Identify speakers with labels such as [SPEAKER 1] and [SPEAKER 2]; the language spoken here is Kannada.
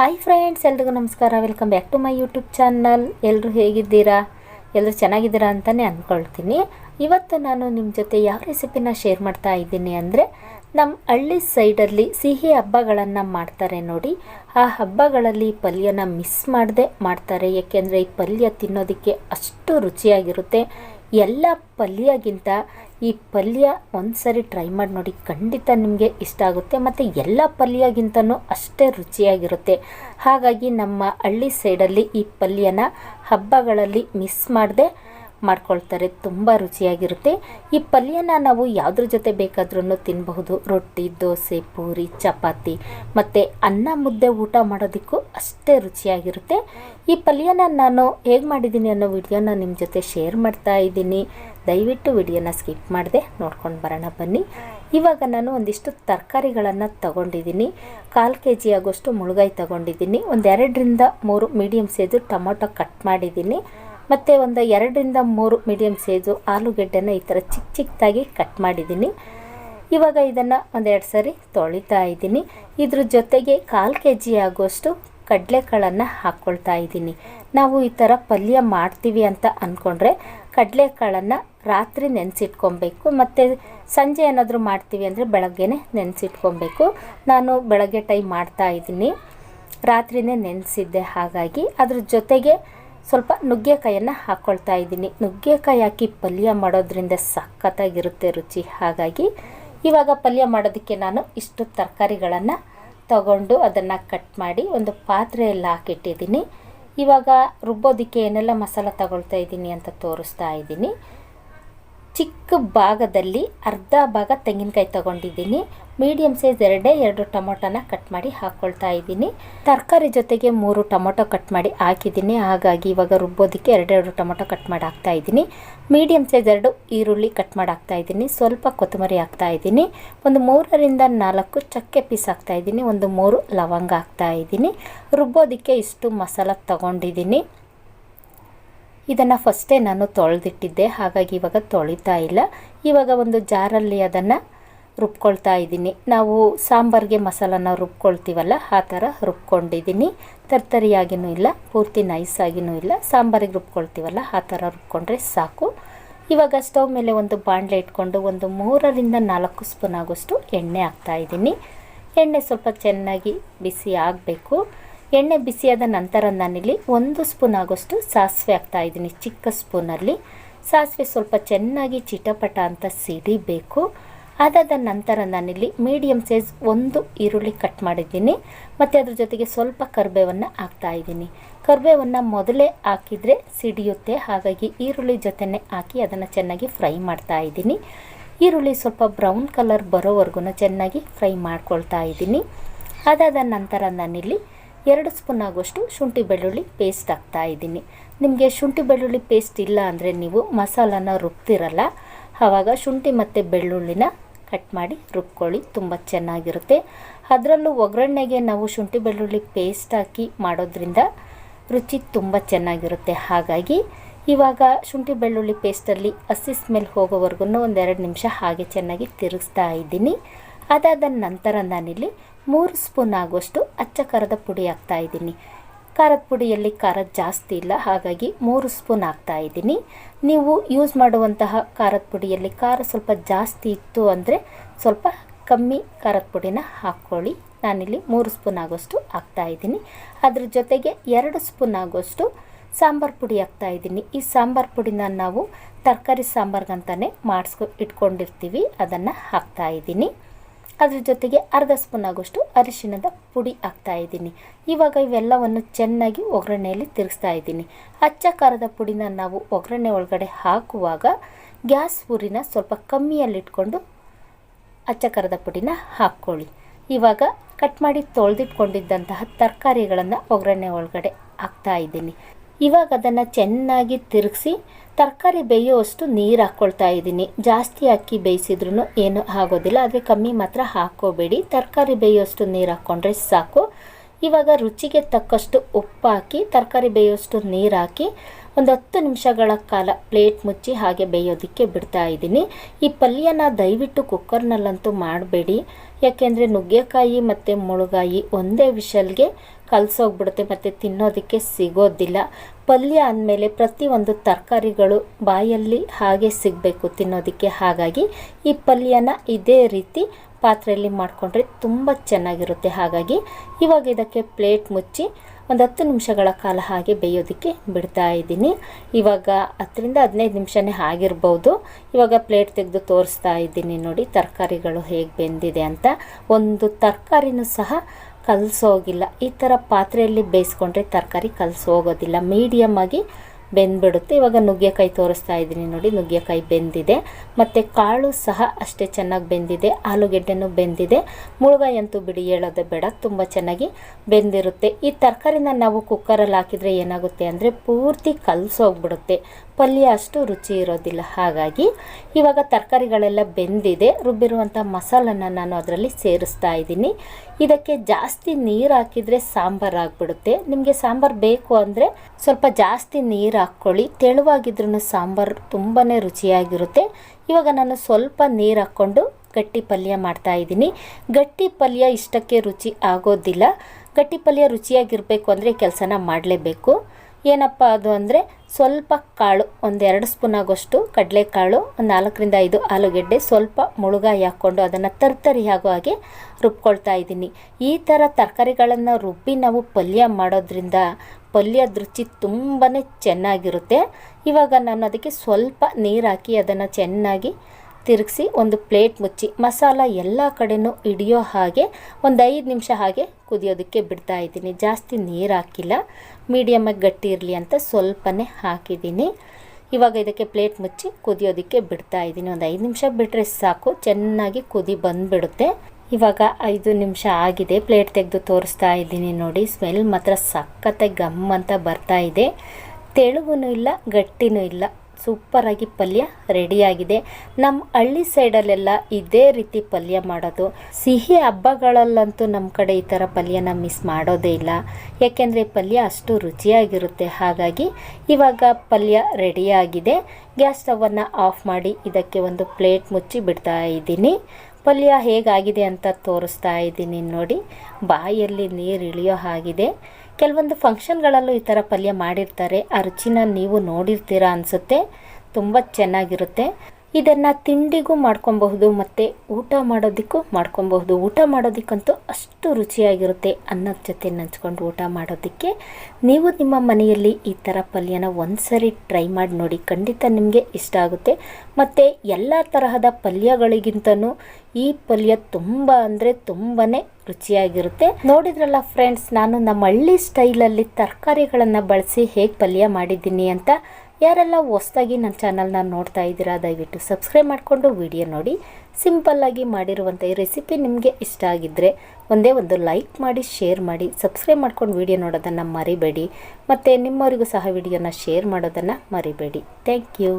[SPEAKER 1] ಹಾಯ್ ಫ್ರೆಂಡ್ಸ್ ಎಲ್ರಿಗೂ ನಮಸ್ಕಾರ. Welcome back to my YouTube channel ಎಲ್ಲರೂ ಹೇಗಿದ್ದೀರಾ? ಎಲ್ಲರೂ ಚೆನ್ನಾಗಿದ್ದೀರಾ ಅಂತಲೇ ಅಂದ್ಕೊಳ್ತೀನಿ. ಇವತ್ತು ನಾನು ನಿಮ್ಮ ಜೊತೆ ಯಾವ ರೆಸಿಪಿನ ಶೇರ್ ಮಾಡ್ತಾ ಇದ್ದೀನಿ ಅಂದರೆ ನಮ್ಮ ಹಳ್ಳಿ ಸೈಡಲ್ಲಿ ಸಿಹಿ ಹಬ್ಬಗಳನ್ನು ಮಾಡ್ತಾರೆ ನೋಡಿ. ಆ ಹಬ್ಬಗಳಲ್ಲಿ ಪಲ್ಯನ ಮಿಸ್ ಮಾಡದೆ, ಮಾಡ್ತಾರೆ. ಏಕೆಂದರೆ ಈ ಪಲ್ಯ ತಿನ್ನೋದಕ್ಕೆ ಅಷ್ಟು ರುಚಿಯಾಗಿರುತ್ತೆ. ಎಲ್ಲ ಪಲ್ಯಗಿಂತ ಈ ಪಲ್ಯ ಒಂದ್ಸರಿ ಟ್ರೈ ಮಾಡಿ ನೋಡಿ, ಖಂಡಿತ ನಿಮಗೆ ಇಷ್ಟ ಆಗುತ್ತೆ ಮತ್ತು ಎಲ್ಲ ಪಲ್ಯಗಿಂತನೂ ಅಷ್ಟೇ ರುಚಿಯಾಗಿರುತ್ತೆ. ಹಾಗಾಗಿ ನಮ್ಮ ಹಳ್ಳಿ ಸೈಡಲ್ಲಿ ಈ ಪಲ್ಯನ ಹಬ್ಬಗಳಲ್ಲಿ ಮಿಸ್ ಮಾಡದೆ ಮಾಡ್ಕೊಳ್ತಾರೆ. ತುಂಬ ರುಚಿಯಾಗಿರುತ್ತೆ. ಈ ಪಲ್ಯನ ನಾವು ಯಾವುದ್ರ ಜೊತೆ ಬೇಕಾದ್ರೂ ತಿನ್ನಬಹುದು ರೊಟ್ಟಿ, ದೋಸೆ, ಪೂರಿ, ಚಪಾತಿ ಮತ್ತು ಅನ್ನ ಮುದ್ದೆ ಊಟ ಮಾಡೋದಕ್ಕೂ ಅಷ್ಟೇ ರುಚಿಯಾಗಿರುತ್ತೆ. ಈ ಪಲ್ಯನ ನಾನು ಹೇಗೆ ಮಾಡಿದ್ದೀನಿ ಅನ್ನೋ ವಿಡಿಯೋನ ನಿಮ್ಮ ಜೊತೆ ಶೇರ್ ಮಾಡ್ತಾ ಇದ್ದೀನಿ. ದಯವಿಟ್ಟು ವಿಡಿಯೋನ ಸ್ಕಿಪ್ ಮಾಡದೆ ನೋಡ್ಕೊಂಡು ಬರೋಣ ಬನ್ನಿ. ಇವಾಗ ನಾನು ಒಂದಿಷ್ಟು ತರಕಾರಿಗಳನ್ನು ತಗೊಂಡಿದ್ದೀನಿ. ಕಾಲು ಕೆ ಜಿ ಆಗೋಷ್ಟು ಮುಳುಗಾಯಿ ತಗೊಂಡಿದ್ದೀನಿ. ಒಂದೆರಡರಿಂದ ಮೂರು ಮೀಡಿಯಮ್ ಸೈಜು ಟೊಮೊಟೊ ಕಟ್ ಮಾಡಿದ್ದೀನಿ. ಮತ್ತು ಒಂದು ಎರಡರಿಂದ ಮೂರು ಮೀಡಿಯಮ್ ಸೈಜು ಆಲೂಗಡ್ಡೆನ ಈ ಥರ ಚಿಕ್ಕ ಚಿಕ್ಕದಾಗಿ ಕಟ್ ಮಾಡಿದ್ದೀನಿ. ಇವಾಗ ಇದನ್ನು ಒಂದೆರಡು ಸರಿ ತೊಳಿತಾ ಇದ್ದೀನಿ. ಇದ್ರ ಜೊತೆಗೆ ಕಾಲು ಕೆ ಜಿ ಆಗುವಷ್ಟು ಕಡಲೆಕಾಳನ್ನು ಹಾಕ್ಕೊಳ್ತಾ ಇದ್ದೀನಿ. ನಾವು ಈ ಥರ ಪಲ್ಯ ಮಾಡ್ತೀವಿ ಅಂತ ಅಂದ್ಕೊಂಡ್ರೆ ಕಡಲೆಕಾಳನ್ನು ರಾತ್ರಿ ನೆನೆಸಿಟ್ಕೊಬೇಕು, ಮತ್ತು ಸಂಜೆ ಏನಾದರೂ ಮಾಡ್ತೀವಿ ಅಂದರೆ ಬೆಳಗ್ಗೆನೇ ನೆನೆಸಿಟ್ಕೊಬೇಕು. ನಾನು ಬೆಳಗ್ಗೆ ಟೈಮ್ ಮಾಡ್ತಾ ಇದ್ದೀನಿ. ರಾತ್ರಿನೇ ನೆನೆಸಿದ್ದೆ ಹಾಗಾಗಿ. ಅದ್ರ ಜೊತೆಗೆ ಸ್ವಲ್ಪ ನುಗ್ಗೆಕಾಯನ್ನು ಹಾಕ್ಕೊಳ್ತಾ ಇದ್ದೀನಿ. ನುಗ್ಗೆಕಾಯಿ ಹಾಕಿ ಪಲ್ಯ ಮಾಡೋದ್ರಿಂದ ಸಖತ್ತಾಗಿರುತ್ತೆ ರುಚಿ. ಹಾಗಾಗಿ ಇವಾಗ ಪಲ್ಯ ಮಾಡೋದಕ್ಕೆ ನಾನು ಇಷ್ಟು ತರಕಾರಿಗಳನ್ನು ತಗೊಂಡು ಅದನ್ನು ಕಟ್ ಮಾಡಿ ಒಂದು ಪಾತ್ರೆಯಲ್ಲಿ ಹಾಕಿಟ್ಟಿದ್ದೀನಿ. ಇವಾಗ ರುಬ್ಬೋದಕ್ಕೆ ಏನೆಲ್ಲ ಮಸಾಲ ತಗೊಳ್ತಾ ಇದ್ದೀನಿ ಅಂತ ತೋರಿಸ್ತಾ ಇದ್ದೀನಿ. ಚಿಕ್ಕ ಭಾಗದಲ್ಲಿ ಅರ್ಧ ಭಾಗ ತೆಂಗಿನಕಾಯಿ ತಗೊಂಡಿದ್ದೀನಿ. ಮೀಡಿಯಮ್ ಸೈಜ್ ಎರಡೇ, ಎರಡು ಟೊಮೊಟೊನ ಕಟ್ ಮಾಡಿ ಹಾಕ್ಕೊಳ್ತಾ ಇದ್ದೀನಿ. ತರಕಾರಿ ಜೊತೆಗೆ ಮೂರು ಟೊಮೊಟೊ ಕಟ್ ಮಾಡಿ ಹಾಕಿದ್ದೀನಿ. ಹಾಗಾಗಿ ಇವಾಗ ರುಬ್ಬೋದಕ್ಕೆ ಎರಡೆರಡು ಟೊಮೊಟೊ ಕಟ್ ಮಾಡಿ ಹಾಕ್ತಾ ಇದ್ದೀನಿ. ಮೀಡಿಯಮ್ ಸೈಜ್ ಎರಡು ಈರುಳ್ಳಿ ಕಟ್ ಮಾಡಿ ಹಾಕ್ತಾ ಇದ್ದೀನಿ. ಸ್ವಲ್ಪ ಕೊತ್ತಂಬರಿ ಹಾಕ್ತಾ ಇದ್ದೀನಿ. ಒಂದು ಮೂರರಿಂದ ನಾಲ್ಕು ಚಕ್ಕೆ ಪೀಸ್ ಹಾಕ್ತಾ ಇದ್ದೀನಿ. ಒಂದು ಮೂರು ಲವಂಗ ಹಾಕ್ತಾ ಇದ್ದೀನಿ. ರುಬ್ಬೋದಕ್ಕೆ ಇಷ್ಟು ಮಸಾಲ ತಗೊಂಡಿದ್ದೀನಿ. ಇದನ್ನು ಫಸ್ಟೇ ನಾನು ತೊಳೆದಿಟ್ಟಿದ್ದೆ, ಹಾಗಾಗಿ ಇವಾಗ ತೊಳಿತಾ ಇಲ್ಲ. ಇವಾಗ ಒಂದು ಜಾರಲ್ಲಿ ಅದನ್ನು ರುಬ್ಕೊಳ್ತಾ ಇದ್ದೀನಿ. ನಾವು ಸಾಂಬಾರಿಗೆ ಮಸಾಲನ ರುಬ್ಕೊಳ್ತೀವಲ್ಲ, ಆ ಥರ ರುಬ್ಕೊಂಡಿದ್ದೀನಿ. ತರ್ತರಿಯಾಗಿನೂ ಇಲ್ಲ, ಪೂರ್ತಿ ನೈಸಾಗಿನೂ ಇಲ್ಲ. ಸಾಂಬಾರಿಗೆ ರುಬ್ಕೊಳ್ತೀವಲ್ಲ, ಆ ಥರ ರುಬ್ಕೊಂಡ್ರೆ ಸಾಕು. ಇವಾಗ ಸ್ಟವ್ ಮೇಲೆ ಒಂದು ಬಾಣಲೆ ಇಟ್ಕೊಂಡು ಒಂದು ಮೂರರಿಂದ ನಾಲ್ಕು ಸ್ಪೂನ್ ಆಗೋಷ್ಟು ಎಣ್ಣೆ ಹಾಕ್ತಾಯಿದ್ದೀನಿ ಎಣ್ಣೆ ಸ್ವಲ್ಪ ಚೆನ್ನಾಗಿ ಬಿಸಿ ಆಗಬೇಕು. ಎಣ್ಣೆ ಬಿಸಿಯಾದ ನಂತರ ನಾನಿಲ್ಲಿ ಒಂದು ಸ್ಪೂನ್ ಆಗೋಷ್ಟು ಸಾಸಿವೆ ಹಾಕ್ತಾ ಇದ್ದೀನಿ. ಚಿಕ್ಕ ಸ್ಪೂನಲ್ಲಿ. ಸಾಸಿವೆ ಸ್ವಲ್ಪ ಚೆನ್ನಾಗಿ ಚಿಟಪಟ ಅಂತ ಸಿಡಿಬೇಕು. ಅದಾದ ನಂತರ ನಾನಿಲ್ಲಿ ಮೀಡಿಯಮ್ ಸೈಜ್ ಒಂದು ಈರುಳ್ಳಿ ಕಟ್ ಮಾಡಿದ್ದೀನಿ. ಮತ್ತು ಅದ್ರ ಜೊತೆಗೆ ಸ್ವಲ್ಪ ಕರಿಬೇವನ್ನು ಹಾಕ್ತಾಯಿದ್ದೀನಿ ಕರಿಬೇವನ್ನು ಮೊದಲೇ ಹಾಕಿದರೆ ಸಿಡಿಯುತ್ತೆ. ಹಾಗಾಗಿ ಈರುಳ್ಳಿ ಜೊತೆನೇ ಹಾಕಿ ಅದನ್ನು ಚೆನ್ನಾಗಿ ಫ್ರೈ ಮಾಡ್ತಾ ಇದ್ದೀನಿ. ಈರುಳ್ಳಿ ಸ್ವಲ್ಪ ಬ್ರೌನ್ ಕಲರ್ ಬರೋವರೆಗೂ ಚೆನ್ನಾಗಿ ಫ್ರೈ ಮಾಡ್ಕೊಳ್ತಾ ಇದ್ದೀನಿ. ಅದಾದ ನಂತರ ನಾನಿಲ್ಲಿ ಎರಡು ಸ್ಪೂನ್ ಆಗುವಷ್ಟು ಶುಂಠಿ ಬೆಳ್ಳುಳ್ಳಿ ಪೇಸ್ಟ್ ಹಾಕ್ತಾ ಇದ್ದೀನಿ. ನಿಮಗೆ ಶುಂಠಿ ಬೆಳ್ಳುಳ್ಳಿ ಪೇಸ್ಟ್ ಇಲ್ಲ ಅಂದರೆ ನೀವು ಮಸಾಲಾನ ರುಬ್ತಿರಲ್ಲ. ಆವಾಗ ಶುಂಠಿ ಮತ್ತು ಬೆಳ್ಳುಳ್ಳಿನ ಕಟ್ ಮಾಡಿ ರುಬ್ಕೊಳ್ಳಿ, ತುಂಬ ಚೆನ್ನಾಗಿರುತ್ತೆ. ಅದರಲ್ಲೂ ಒಗ್ಗರಣೆಗೆ ನಾವು ಶುಂಠಿ ಬೆಳ್ಳುಳ್ಳಿ ಪೇಸ್ಟ್ ಹಾಕಿ ಮಾಡೋದ್ರಿಂದ ರುಚಿ ತುಂಬ ಚೆನ್ನಾಗಿರುತ್ತೆ. ಹಾಗಾಗಿ ಇವಾಗ ಶುಂಠಿ ಬೆಳ್ಳುಳ್ಳಿ ಪೇಸ್ಟಲ್ಲಿ ಹಸಿ ಸ್ಮೆಲ್ ಹೋಗೋವರೆಗೂ ಒಂದೆರಡು ನಿಮಿಷ ಹಾಗೆ ಚೆನ್ನಾಗಿ ತಿರುಗಿಸ್ತಾ ಇದ್ದೀನಿ. ಅದಾದ ನಂತರ ನಾನಿಲ್ಲಿ ಮೂರು ಸ್ಪೂನ್ ಆಗುವಷ್ಟು ಅಚ್ಚ ಖಾರದ ಪುಡಿ ಹಾಕ್ತಾ ಇದ್ದೀನಿ. ಖಾರದ ಪುಡಿಯಲ್ಲಿ ಖಾರ ಜಾಸ್ತಿ ಇಲ್ಲ, ಹಾಗಾಗಿ ಮೂರು ಸ್ಪೂನ್ ಹಾಕ್ತಾ ಇದ್ದೀನಿ. ನೀವು ಯೂಸ್ ಮಾಡುವಂತಹ ಖಾರದ ಪುಡಿಯಲ್ಲಿ ಖಾರ ಸ್ವಲ್ಪ ಜಾಸ್ತಿ ಇತ್ತು ಅಂದರೆ ಸ್ವಲ್ಪ ಕಮ್ಮಿ ಖಾರದ ಪುಡಿನ ಹಾಕ್ಕೊಳ್ಳಿ. ನಾನಿಲ್ಲಿ ಮೂರು ಸ್ಪೂನ್ ಆಗೋಷ್ಟು ಹಾಕ್ತಾ ಇದ್ದೀನಿ. ಅದ್ರ ಜೊತೆಗೆ ಎರಡು ಸ್ಪೂನ್ ಆಗೋಷ್ಟು ಸಾಂಬಾರು ಪುಡಿ ಹಾಕ್ತಾ ಇದ್ದೀನಿ. ಈ ಸಾಂಬಾರು ಪುಡಿನ ನಾವು ತರಕಾರಿ ಸಾಂಬಾರ್ಗಂತಲೇ ಮಾಡಿಸ್ಕೊ, ಇಟ್ಕೊಂಡಿರ್ತೀವಿ, ಅದನ್ನು ಹಾಕ್ತಾ ಇದ್ದೀನಿ. ಅದ್ರ ಜೊತೆಗೆ ಅರ್ಧ ಸ್ಪೂನ್ ಆಗೋಷ್ಟು ಅರಿಶಿಣದ ಪುಡಿ ಹಾಕ್ತಾ ಇದ್ದೀನಿ. ಇವಾಗ ಇವೆಲ್ಲವನ್ನು ಚೆನ್ನಾಗಿ ಒಗ್ಗರಣೆಯಲ್ಲಿ ತಿರುಗಿಸ್ತಾ ಇದ್ದೀನಿ. ಅಚ್ಚ ಖಾರದ ಪುಡಿನ ನಾವು ಒಗ್ಗರಣೆ ಒಳಗಡೆ ಹಾಕುವಾಗ ಗ್ಯಾಸ್ ಊರಿನ ಸ್ವಲ್ಪ ಕಮ್ಮಿಯಲ್ಲಿಟ್ಕೊಂಡು ಅಚ್ಚ ಖಾರದ ಪುಡಿನ ಹಾಕ್ಕೊಳ್ಳಿ. ಇವಾಗ ಕಟ್ ಮಾಡಿ ತೊಳೆದಿಟ್ಕೊಂಡಿದ್ದಂತಹ ತರಕಾರಿಗಳನ್ನು ಒಗ್ಗರಣೆ ಒಳಗಡೆ ಹಾಕ್ತಾ ಇದ್ದೀನಿ. ಇವಾಗ ಅದನ್ನು ಚೆನ್ನಾಗಿ ತಿರುಗಿಸಿ ತರಕಾರಿ ಬೇಯುವಷ್ಟು ನೀರು ಹಾಕ್ಕೊಳ್ತಾ ಇದ್ದೀನಿ. ಜಾಸ್ತಿ ಅಕ್ಕಿ ಬೇಯಿಸಿದ್ರೂ ಏನು ಆಗೋದಿಲ್ಲ. ಆದರೆ ಕಮ್ಮಿ ಮಾತ್ರ ಹಾಕ್ಕೋಬೇಡಿ. ತರಕಾರಿ ಬೇಯುವಷ್ಟು ನೀರು ಹಾಕ್ಕೊಂಡ್ರೆ ಸಾಕು. ಇವಾಗ ರುಚಿಗೆ ತಕ್ಕಷ್ಟು ಉಪ್ಪು ಹಾಕಿ ತರಕಾರಿ ಬೇಯೋಷ್ಟು ನೀರು ಹಾಕಿ ಒಂದು ಹತ್ತು ನಿಮಿಷಗಳ ಕಾಲ ಪ್ಲೇಟ್ ಮುಚ್ಚಿ ಹಾಗೆ ಬೇಯೋದಕ್ಕೆ ಬಿಡ್ತಾ ಇದ್ದೀನಿ. ಈ ಪಲ್ಯನ ದಯವಿಟ್ಟು ಕುಕ್ಕರ್ನಲ್ಲಂತೂ ಮಾಡಬೇಡಿ. ಯಾಕೆಂದರೆ ನುಗ್ಗೆಕಾಯಿ ಮತ್ತು ಮುಳುಗಾಯಿ ಒಂದೇ ವಿಷಲ್ಗೆ ಕಲಸೋಗ್ಬಿಡುತ್ತೆ ಮತ್ತು ತಿನ್ನೋದಕ್ಕೆ ಸಿಗೋದಿಲ್ಲ. ಪಲ್ಯ ಅಂದಮೇಲೆ ಪ್ರತಿಯೊಂದು ತರಕಾರಿಗಳು ಬಾಯಲ್ಲಿ ಹಾಗೆ ಸಿಗಬೇಕು ತಿನ್ನೋದಕ್ಕೆ. ಹಾಗಾಗಿ ಈ ಪಲ್ಯನ ಇದೇ ರೀತಿ ಪಾತ್ರೆಯಲ್ಲಿ ಮಾಡಿಕೊಂಡ್ರೆ ತುಂಬ ಚೆನ್ನಾಗಿರುತ್ತೆ. ಹಾಗಾಗಿ ಇವಾಗ ಇದಕ್ಕೆ ಪ್ಲೇಟ್ ಮುಚ್ಚಿ ಒಂದು ಹತ್ತು ನಿಮಿಷಗಳ ಕಾಲ ಹಾಗೆ ಬೇಯೋದಕ್ಕೆ ಬಿಡ್ತಾ ಇದ್ದೀನಿ. ಇವಾಗ ಹತ್ತರಿಂದ ಹದಿನೈದು ನಿಮಿಷನೇ ಆಗಿರ್ಬೋದು. ಇವಾಗ ಪ್ಲೇಟ್ ತೆಗೆದು ತೋರಿಸ್ತಾ ಇದ್ದೀನಿ ನೋಡಿ ತರಕಾರಿಗಳು ಹೇಗೆ ಬೆಂದಿದೆ ಅಂತ. ಒಂದು ತರಕಾರಿನೂ ಸಹ ಕಲಸೋಗಿಲ್ಲ. ಈ ಥರ ಪಾತ್ರೆಯಲ್ಲಿ ಬೇಯಿಸ್ಕೊಂಡ್ರೆ ತರಕಾರಿ ಕಲಸೋಗೋದಿಲ್ಲ. ಮೀಡಿಯಮ್ ಆಗಿ ಬೆಂದ್ಬಿಡುತ್ತೆ. ಇವಾಗ ನುಗ್ಗೆಕಾಯಿ ತೋರಿಸ್ತಾ ಇದ್ದೀನಿ ನೋಡಿ, ನುಗ್ಗೆಕಾಯಿ ಬೆಂದಿದೆ. ಮತ್ತು ಕಾಳು ಸಹ ಅಷ್ಟೇ ಚೆನ್ನಾಗಿ ಬೆಂದಿದೆ, ಆಲೂಗೆಡ್ಡೆನೂ ಬೆಂದಿದೆ. ಮುಳುಗಾಯಿ ಅಂತೂ ಬಿಡಿ ಹೇಳೋದೇ ಬೇಡ, ತುಂಬ ಚೆನ್ನಾಗಿ ಬೆಂದಿರುತ್ತೆ. ಈ ತರಕಾರಿನ ನಾವು ಕುಕ್ಕರಲ್ಲಿ ಹಾಕಿದರೆ ಏನಾಗುತ್ತೆ ಅಂದರೆ ಪೂರ್ತಿ ಕಲಸೋಗ್ಬಿಡುತ್ತೆ ಪಲ್ಯ ಅಷ್ಟು ರುಚಿ ಇರೋದಿಲ್ಲ. ಹಾಗಾಗಿ ಇವಾಗ ತರಕಾರಿಗಳೆಲ್ಲ ಬೆಂದಿದೆ. ರುಬ್ಬಿರುವಂಥ ಮಸಾಲನ ನಾನು ಅದರಲ್ಲಿ ಸೇರಿಸ್ತಾ ಇದ್ದೀನಿ. ಇದಕ್ಕೆ ಜಾಸ್ತಿ ನೀರು ಹಾಕಿದರೆ ಸಾಂಬಾರು ಆಗಿಬಿಡುತ್ತೆ. ನಿಮಗೆ ಸಾಂಬಾರು ಬೇಕು ಅಂದರೆ ಸ್ವಲ್ಪ ಜಾಸ್ತಿ ನೀರು ಹಾಕ್ಕೊಳ್ಳಿ ತೆಳುವಾಗಿದ್ರೂ ಸಾಂಬಾರು ತುಂಬಾ ರುಚಿಯಾಗಿರುತ್ತೆ. ಇವಾಗ ನಾನು ಸ್ವಲ್ಪ ನೀರು ಹಾಕ್ಕೊಂಡು ಗಟ್ಟಿ ಪಲ್ಯ ಮಾಡ್ತಾ ಇದ್ದೀನಿ. ಗಟ್ಟಿ ಪಲ್ಯ ಇಷ್ಟಕ್ಕೆ ರುಚಿ ಆಗೋದಿಲ್ಲ. ಗಟ್ಟಿ ಪಲ್ಯ ರುಚಿಯಾಗಿರಬೇಕು ಅಂದರೆ ಕೆಲಸನ ಮಾಡಲೇಬೇಕು. ಏನಪ್ಪ ಅದು ಅಂದರೆ ಸ್ವಲ್ಪ ಕಾಳು ಒಂದೆರಡು ಸ್ಪೂನ್ ಆಗೋಷ್ಟು ಕಡಲೆಕಾಳು, ಒಂದು ನಾಲ್ಕರಿಂದ ಐದು ಆಲೂಗೆಡ್ಡೆ, ಸ್ವಲ್ಪ ಮುಳುಗಾಯಿ ಹಾಕ್ಕೊಂಡು ಅದನ್ನು ತರ್ತರಿ ಆಗೋ ಹಾಗೆ ರುಬ್ಕೊಳ್ತಾ ಇದ್ದೀನಿ. ಈ ಥರ ತರಕಾರಿಗಳನ್ನು ರುಬ್ಬಿ ನಾವು ಪಲ್ಯ ಮಾಡೋದ್ರಿಂದ ಪಲ್ಯದ ರುಚಿ ತುಂಬಾ ಚೆನ್ನಾಗಿರುತ್ತೆ. ಇವಾಗ ನಾನು ಅದಕ್ಕೆ ಸ್ವಲ್ಪ ನೀರು ಹಾಕಿ ಅದನ್ನು ಚೆನ್ನಾಗಿ ತಿರುಗಿಸಿ ಒಂದು ಪ್ಲೇಟ್ ಮುಚ್ಚಿ ಮಸಾಲ ಎಲ್ಲ ಕಡೆನೂ ಹಿಡಿಯೋ ಹಾಗೆ ಒಂದು ಐದು ನಿಮಿಷ ಹಾಗೆ ಕುದಿಯೋದಕ್ಕೆ ಬಿಡ್ತಾ ಇದ್ದೀನಿ. ಜಾಸ್ತಿ ನೀರು ಹಾಕಿಲ್ಲ. ಮೀಡಿಯಮಾಗಿ ಗಟ್ಟಿ ಇರಲಿ ಅಂತ ಸ್ವಲ್ಪನೇ ಹಾಕಿದ್ದೀನಿ. ಇವಾಗ ಇದಕ್ಕೆ ಪ್ಲೇಟ್ ಮುಚ್ಚಿ ಕುದಿಯೋದಕ್ಕೆ ಬಿಡ್ತಾ ಇದ್ದೀನಿ. ಒಂದು ಐದು ನಿಮಿಷ ಬಿಟ್ಟರೆ ಸಾಕು. ಚೆನ್ನಾಗಿ ಕುದಿ ಬಂದುಬಿಡುತ್ತೆ. ಇವಾಗ ಐದು ನಿಮಿಷ ಆಗಿದೆ. ಪ್ಲೇಟ್ ತೆಗೆದು ತೋರಿಸ್ತಾ ಇದ್ದೀನಿ ನೋಡಿ. ಸ್ಮೆಲ್ ಮಾತ್ರ ಸಖತ್ತಾಗಿ ಗಮ್ ಅಂತ ಬರ್ತಾ ಇದೆ. ತೆಳುಗೂ ಇಲ್ಲ, ಗಟ್ಟಿನೂ ಇಲ್ಲ. ಸೂಪರಾಗಿ ಪಲ್ಯ ರೆಡಿಯಾಗಿದೆ. ನಮ್ಮ ಹಳ್ಳಿ ಸೈಡಲ್ಲೆಲ್ಲ ಇದೇ ರೀತಿ ಪಲ್ಯ ಮಾಡೋದು. ಸಿಹಿ ಹಬ್ಬಗಳಲ್ಲಂತೂ ನಮ್ಮ ಕಡೆ ಈ ಥರ ಪಲ್ಯನ ಮಿಸ್ ಮಾಡೋದೇ ಇಲ್ಲ. ಯಾಕೆಂದರೆ ಪಲ್ಯ ಅಷ್ಟು ರುಚಿಯಾಗಿರುತ್ತೆ. ಹಾಗಾಗಿ ಇವಾಗ ಪಲ್ಯ ರೆಡಿಯಾಗಿದೆ. ಗ್ಯಾಸ್ ಸ್ಟವನ್ನು ಆಫ್ ಮಾಡಿ ಇದಕ್ಕೆ ಒಂದು ಪ್ಲೇಟ್ ಮುಚ್ಚಿ ಬಿಡ್ತಾ ಇದ್ದೀನಿ. ಪಲ್ಯ ಹೇಗಾಗಿದೆ ಅಂತ ತೋರಿಸ್ತಾ ಇದ್ದೀನಿ ನೋಡಿ. ಬಾಯಲ್ಲಿ ನೀರು ಇಳಿಯೋ ಹಾಗಿದೆ. ಕೆಲವೊಂದು ಫಂಕ್ಷನ್ಗಳಲ್ಲೂ ಈ ಥರ ಪಲ್ಯ ಮಾಡಿರ್ತಾರೆ. ಆ ರುಚಿನ ನೀವು ನೋಡಿರ್ತೀರಾ ಅನಿಸುತ್ತೆ. ತುಂಬ ಚೆನ್ನಾಗಿರುತ್ತೆ. ಇದನ್ನು ತಿಂಡಿಗೂ ಮಾಡ್ಕೊಬಹುದು, ಮತ್ತು ಊಟ ಮಾಡೋದಕ್ಕೂ ಮಾಡ್ಕೊಬಹುದು. ಊಟ ಮಾಡೋದಕ್ಕಂತೂ ಅಷ್ಟು ರುಚಿಯಾಗಿರುತ್ತೆ ಅನ್ನದ ಜೊತೆ ನಂಚ್ಕೊಂಡು ಊಟ ಮಾಡೋದಕ್ಕೆ. ನೀವು ನಿಮ್ಮ ಮನೆಯಲ್ಲಿ ಈ ಥರ ಪಲ್ಯನ ಒಂದ್ಸರಿ ಟ್ರೈ ಮಾಡಿ ನೋಡಿ, ಖಂಡಿತ ನಿಮಗೆ ಇಷ್ಟ ಆಗುತ್ತೆ. ಮತ್ತು ಎಲ್ಲ ತರಹದ ಪಲ್ಯಗಳಿಗಿಂತನೂ ಈ ಪಲ್ಯ ತುಂಬ ಅಂದರೆ ತುಂಬಾ ರುಚಿಯಾಗಿರುತ್ತೆ. ನೋಡಿದ್ರಲ್ಲ ಫ್ರೆಂಡ್ಸ್ ನಾನು ನಮ್ಮ ಹಳ್ಳಿ ಸ್ಟೈಲಲ್ಲಿ ತರಕಾರಿಗಳನ್ನು ಬಳಸಿ ಹೇಗೆ ಪಲ್ಯ ಮಾಡಿದ್ದೀನಿ ಅಂತ ಯಾರೆಲ್ಲ ಹೊಸ್ದಾಗಿ ನನ್ನ ಚಾನಲ್ನ ನೋಡ್ತಾ ಇದ್ದೀರಾ, ದಯವಿಟ್ಟು ಸಬ್ಸ್ಕ್ರೈಬ್ ಮಾಡಿಕೊಂಡು ವಿಡಿಯೋ ನೋಡಿ. ಸಿಂಪಲ್ಲಾಗಿ ಮಾಡಿರುವಂಥ ಈ ರೆಸಿಪಿ ನಿಮಗೆ ಇಷ್ಟ ಆಗಿದ್ದರೆ ಒಂದೇ ಒಂದು ಲೈಕ್ ಮಾಡಿ, ಶೇರ್ ಮಾಡಿ, ಸಬ್ಸ್ಕ್ರೈಬ್ ಮಾಡ್ಕೊಂಡು ವಿಡಿಯೋ ನೋಡೋದನ್ನು ಮರಿಬೇಡಿ. ಮತ್ತು ನಿಮ್ಮವರಿಗೂ ಸಹ ವಿಡಿಯೋನ ಶೇರ್ ಮಾಡೋದನ್ನು ಮರಿಬೇಡಿ. Thank you.